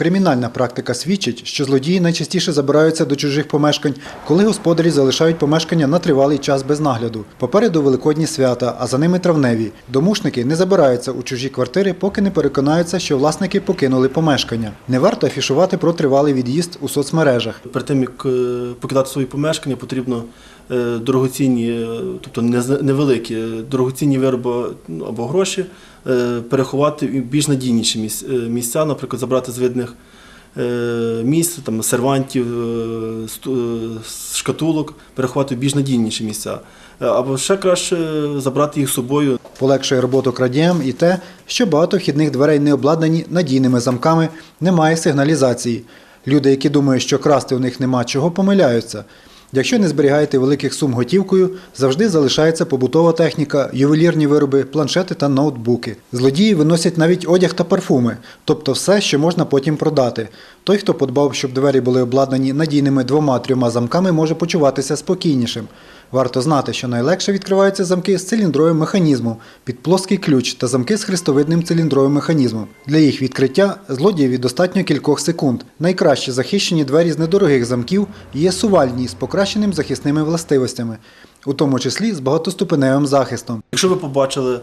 Кримінальна практика свідчить, що злодії найчастіше забираються до чужих помешкань, коли господарі залишають помешкання на тривалий час без нагляду. Попереду великодні свята, а за ними травневі. Домушники не забираються у чужі квартири, поки не переконаються, що власники покинули помешкання. Не варто афішувати про тривалий від'їзд у соцмережах. Перед тим як е, покидати свої помешкання, потрібно е, дорогоцінні, е, тобто невеликі, дорогоцінні вироби ну, або гроші переховати в більш надійніші міс- місця, наприклад, забрати з видних е, місць, там, сервантів, е, е, шкатулок, перехватив більш надійніші місця. Або ще краще забрати їх з собою Полегшує роботу крадіям і те, що багато вхідних дверей не обладнані надійними замками, немає сигналізації. Люди, які думають, що красти у них нема чого, помиляються. Якщо не зберігаєте великих сум готівкою, завжди залишається побутова техніка, ювелірні вироби, планшети та ноутбуки. Злодії виносять навіть одяг та парфуми, тобто все, що можна потім продати. Той, хто подбав, щоб двері були обладнані надійними двома-трьома замками, може почуватися спокійнішим. Варто знати, що найлегше відкриваються замки з циліндровим механізмом під плоский ключ та замки з хрестовидним циліндровим механізмом. Для їх відкриття злодієві достатньо кількох секунд. Найкраще захищені двері з недорогих замків є сувальні з покращеним захисними властивостями, у тому числі з багатоступеневим захистом. Якщо ви побачили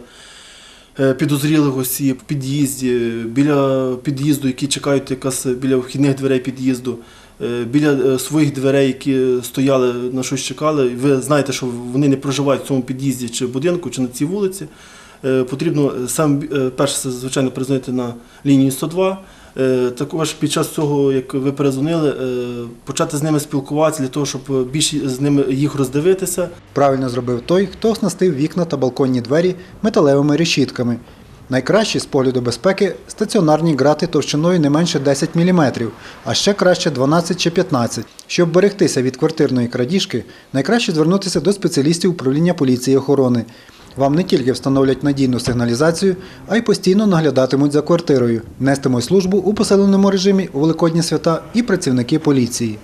підозрілих осіб в під'їзді, біля під'їзду, які чекають якраз біля вхідних дверей під'їзду, е, біля е, своїх дверей, які стояли на щось чекали, ви знаєте, що вони не проживають в цьому під'їзді чи будинку, чи на цій вулиці, е, потрібно сам е, перше, звичайно, призвонити на лінію 102. Е, Також під час цього, як ви перезвонили, е, почати з ними спілкуватися для того, щоб більше з ними їх роздивитися, Правильно зробив той, хто оснастив вікна та балконні двері металевими решітками. Найкращі з погляду безпеки стаціонарні грати товщиною не менше 10 мм, а ще краще 12 чи 15. Щоб берегтися від квартирної крадіжки, найкраще звернутися до спеціалістів управління поліції охорони. Вам не тільки встановлять надійну сигналізацію, а й постійно наглядатимуть за квартирою, нестимуть службу у поселеному режимі у великодні свята і працівники поліції.